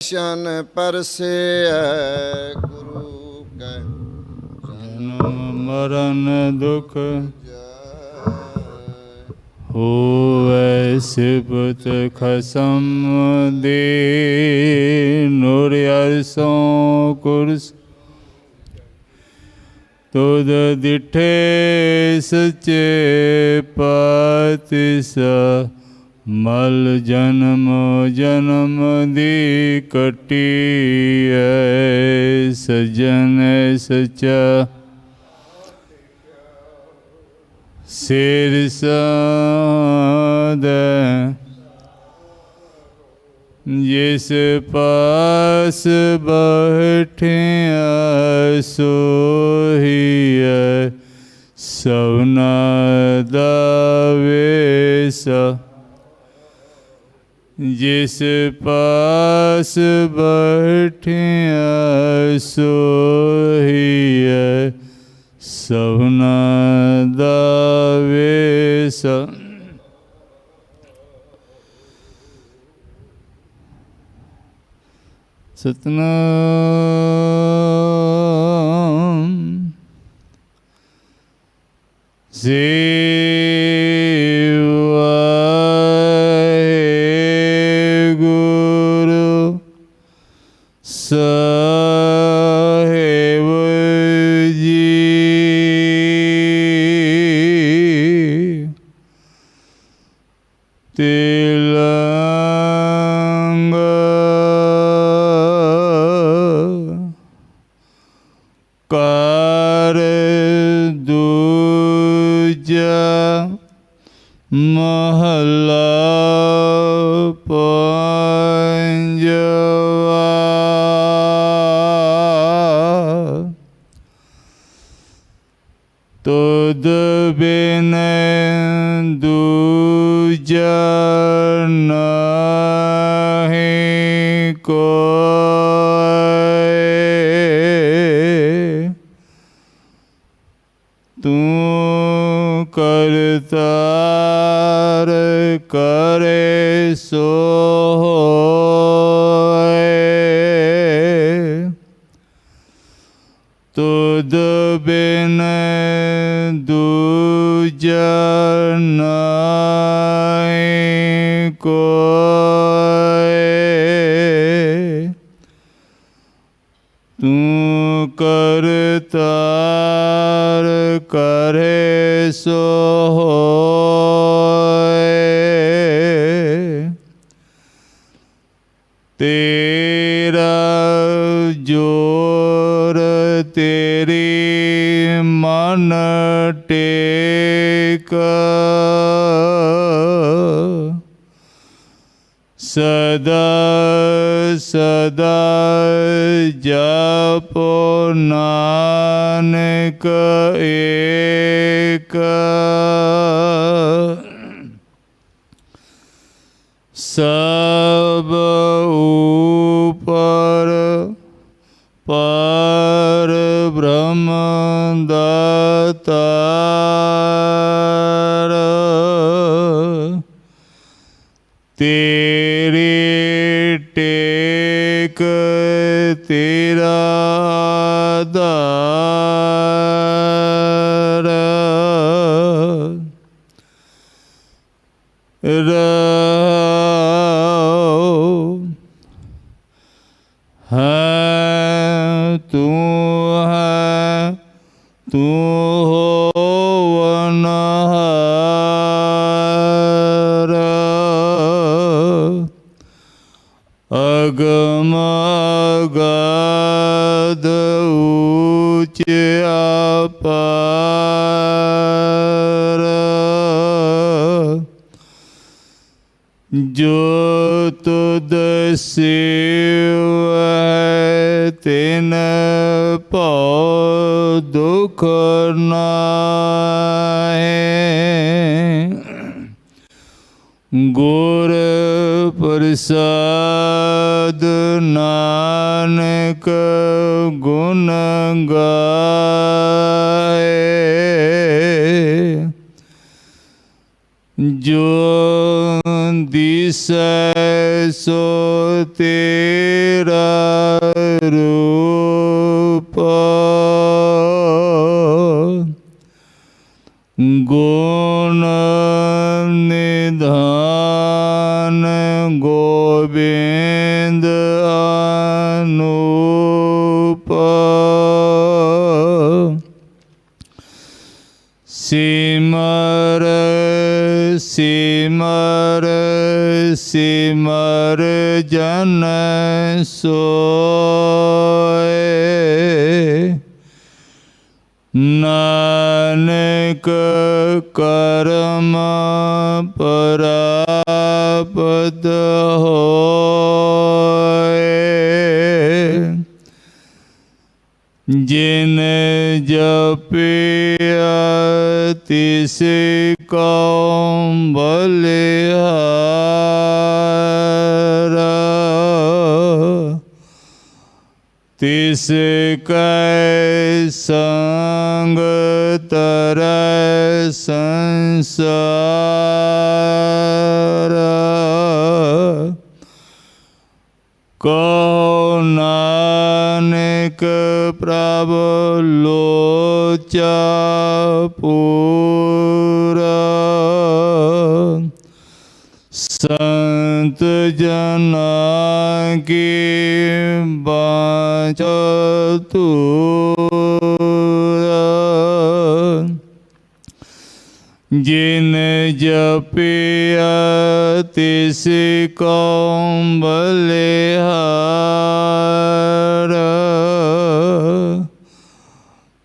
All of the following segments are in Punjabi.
ਸ਼ਨ ਪਰਸੇਐ ਗੁਰੂ ਕੈ। ਜਨਮ ਮਰਨ ਦੁਖ ਜੈ ਹੋਵੈ ਸਿਬਤ ਖਸਮ ਦੇ। ਨੂਰ ਅਰਸੋਂ ਕੁਰਸ ਤੁਧ ਦਿਠੇ ਸਚੇ ਪਾਤਿਸ ਮਲ ਜਨਮ ਜਨਮ ਦੀ ਕਟੀ ਐ ਸਜਣ ਸਚਾ ਸਿਰ ਸਾਦ ਜਿਸ ਪਾਸ ਬੈਠਿਆ, ਸੋਹੀਐ ਸਵਨਾ ਦਾ ਵੇਸਾ। ਜਿਸ ਪਾਸ ਬੈਠਿਆ ਸੋਹੀਐ ਸਭਨਾ ਦਾ ਵੇਸ। ਸਤਨਾਮ। ਸੇਵਾ ਕਰ ਦੂਜਾ ਮਹਲਾ ਪੰਜਵਾ। ਤੁਧ ਬਿਨ ਦੂਜਾ ਨਾਹੀ ਕੋਇ ਤੂੰ ਕਰਤਾਰ ਕਰੇ ਸੋ ਹੋਏ ਤੁਧ ਬਿਨ ਦੂਜਾ ਨਾਹੀ ਕੋਇ। ਤੂੰ ਕਰਤਾਰ ਕਰੇ ਸੋ ਹੋਏ ਤੇਰਾ ਜੋਰ ਤੇਰੀ ਮਨ ਟੇਕ। ਸਦਾ ਸਭ ਉਪਰ ਪਰ ਬ੍ਰਹਮ ਦਾਤਾਰ ਤੇਰੀ Uh... ਜੋ ਤੁਧ ਸਿਵੈ ਤਿਨ ਭਉ ਦੁਖ ਨਾਹੀ। ਗੁਰ ਪ੍ਰਸਾਦ ਨਾਨਕ ਗੁਣ ਗਾਏ। ਜੋ justiça ਸਿਮਰ ਜਨ ਸੋਏ। ਨਾਨਕ ਕਰਮ ਪ੍ਰਾਪਤ ਹੋਏ। ਜਿਨ ਜਪਿਆ ਤਿਸ ਕਉ ਬਲਿਹਾਰਾ ਤਿਸ ਕੈ ਸੰਗ ਤਰੈ ਸੰਸਾਰ। ਕੋ ਨਾਨਕ ਪ੍ਰਭ ਲੋਚਾ ਪੂਰਾ ਜਨਾਂ ਕੀ ਬਾਚ ਤੂਰਾ ਜਿਨ ਜਪਿਆ ਤਿਸ ਕਉ ਬਲਿਹਾਰ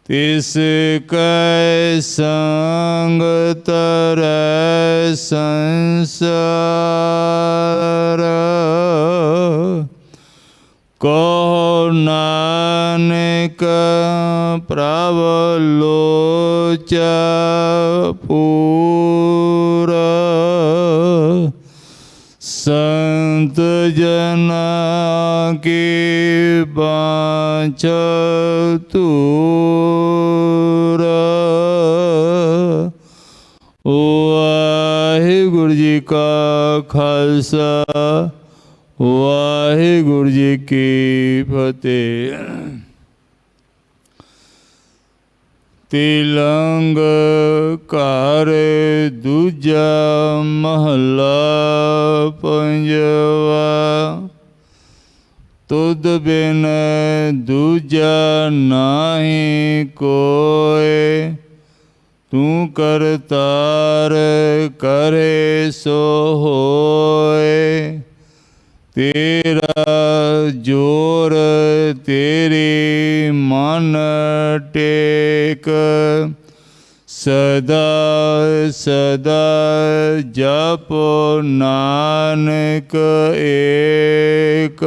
ਤਿਸ ਕੈ ਸੰਗ ਤਰੈ ਸੰਸਾਰ। ਕੋ ਨਾਨਕ ਪ੍ਰਭ ਲੋਚਾ ਪੂਰਾ ਸੰਤ ਜਨ ਕੀ ਬਾਚ ਤੂਰਾ ਵਾਹਿਗੁਰੂ ਜੀ ਕਾ ਖਾਲਸਾ। ਵਾਹਿਗੁਰੂ ਜੀ ਕੀ ਫਤਿਹ। ਤਿਲੰਗ ਘਰ ਦੂਜਾ ਮਹਲਾ ਪੰਜਵਾ। ਤੁਧ ਬਿਨ ਦੂਜਾ ਨਾਹੀ ਕੋਏ। ਤੂੰ ਕਰਤਾਰ ਕਰੇ ਸੋ ਹੋਏ। ਤੇਰਾ ਜੋਰ ਤੇਰੀ ਮਨ ਟੇਕ। ਸਦਾ ਸਦਾ ਜਪ ਨਾਨਕ ਏਕ।